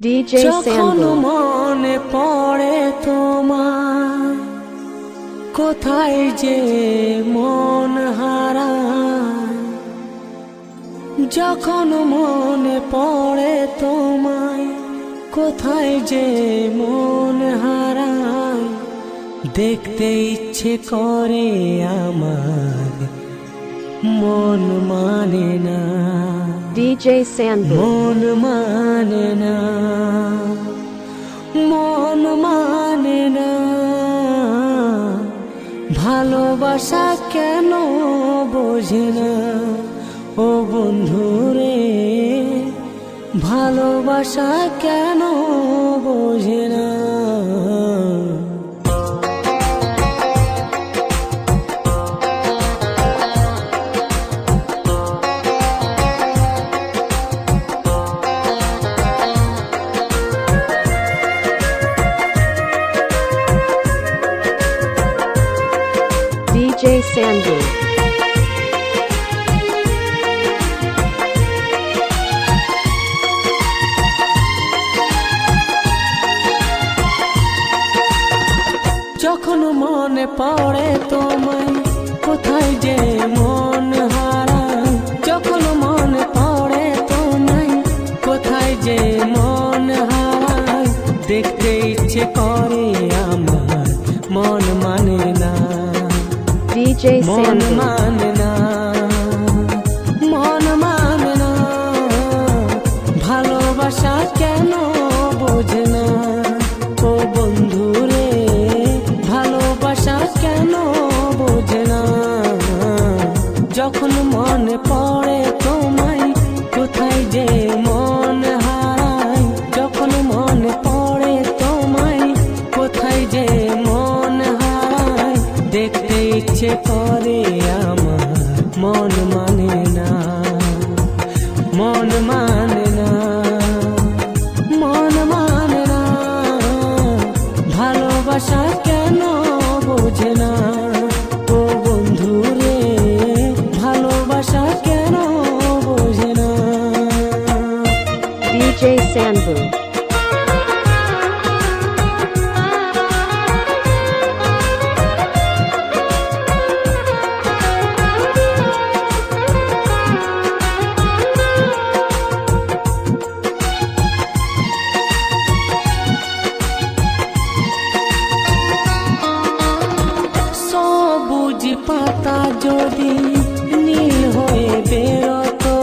DJ যখন. মনে পড়ে তোমার কোথায় যে মন হারা যখন মনে পড়ে তোমায় কোথায় যে মন হারায় দেখতে ইচ্ছে করে আমার মন মানে না। DJ Sandal. মন মানে না। মন মানে না। ভালোবাসা কেন বোঝে না? ও বন্ধু রে ভালোবাসা কেন বোঝে না? DJ মন. মানে ভালোবাসা দেখতে পরে আমার মন মানে না মন মানে না মন মানে না। ভালোবাসা পাতা যদি নীল হয়ে বেরোতো,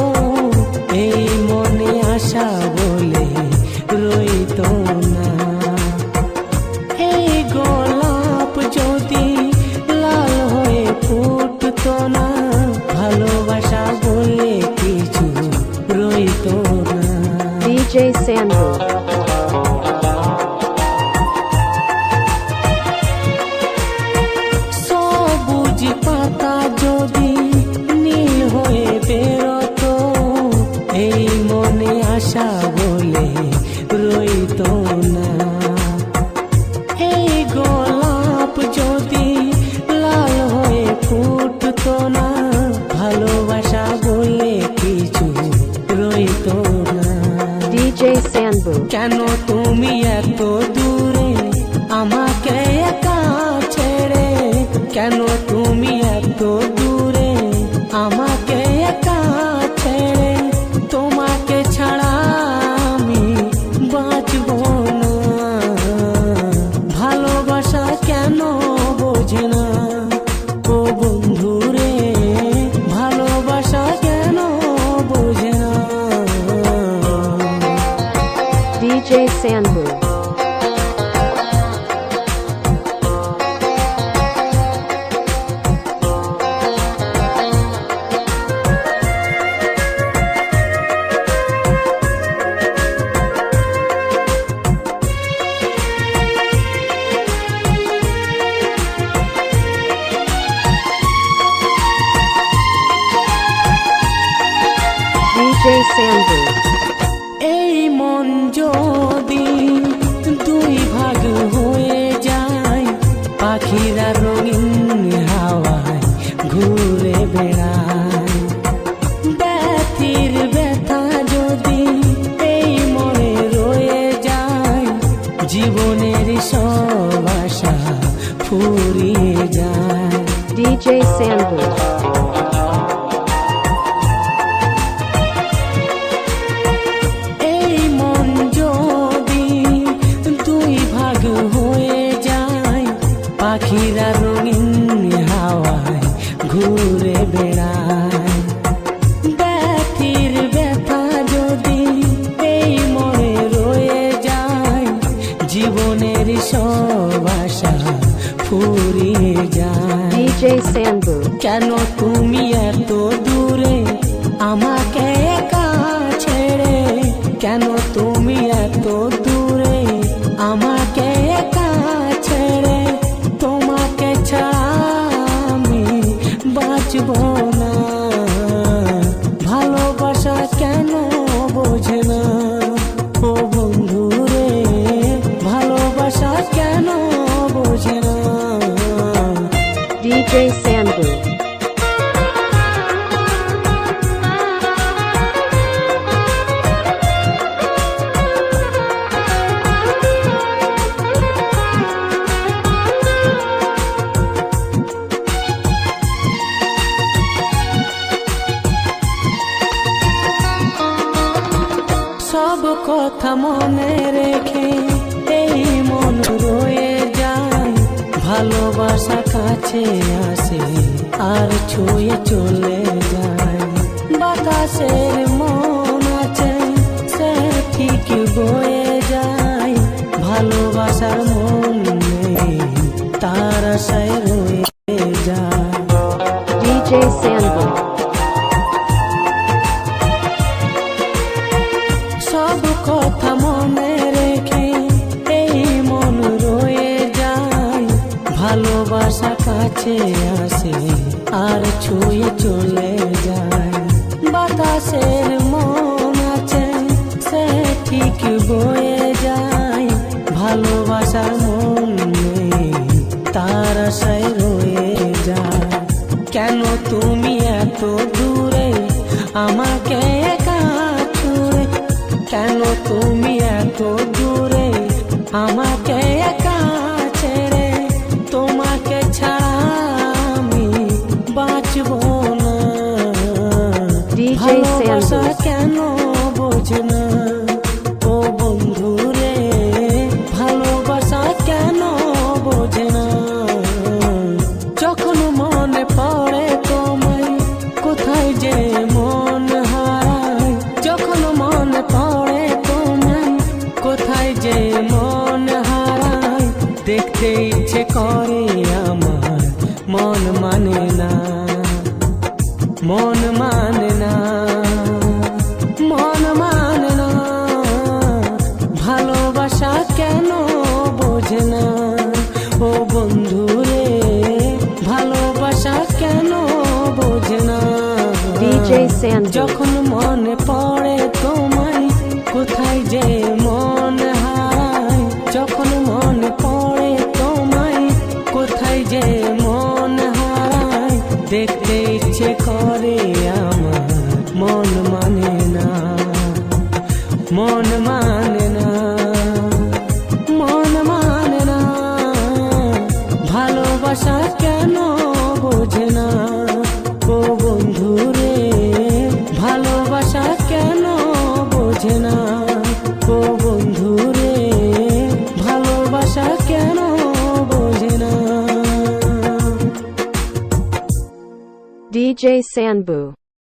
এই মনে আশা বলে রইতো না এই গোলাপ যদি লাল হয়ে ফুটতো না, ভালোবাসা বলে কিছু রইতো না DJ Sandal. আশা বলে রইতো না। এই গোলাপ যদি লাল হয়ে ফুটতো না ভালোবাসা বলে কিছু রইতো না। DJ Sandal. কেন তুমি এত দূরে আমাকে একা ছেড়ে? কেন বেড়ায় ব্যথা যদি এই মনে রয়ে যায় জীবনের সব আশা ফুরিয়ে যায় DJ Sam কেন তুমি এত দূরে আমাকে একা ছেড়ে কেন তুমি এত দূরে আমাকে কাছে আসে, আর ছুঁয়ে চলে যায়। বাতাসের মন আছে, সে ঠিক বয়ে যায়। ভালোবাসার মন নেই, তার আশায় রয়ে যায়। DJ Sandhu. আর ছুঁয়ে চলে যায়। বাতাসের মন আছে, সে ঠিক বয়ে যায়। ভালোবাসার মন তার আশায় রয়ে যায়। কেন তুমি এত দূরে আমাকে দেখতে ইচ্ছে করে আমার। মন মানে না মন মানে না মন মানে না। ভালোবাসা কেন বোঝে না? ও বন্ধু রে ভালোবাসা কেন বোঝে না? যখন দেখতে ইচ্ছে করে আমার মন মানে না। মন মানে না DJ Sandhu.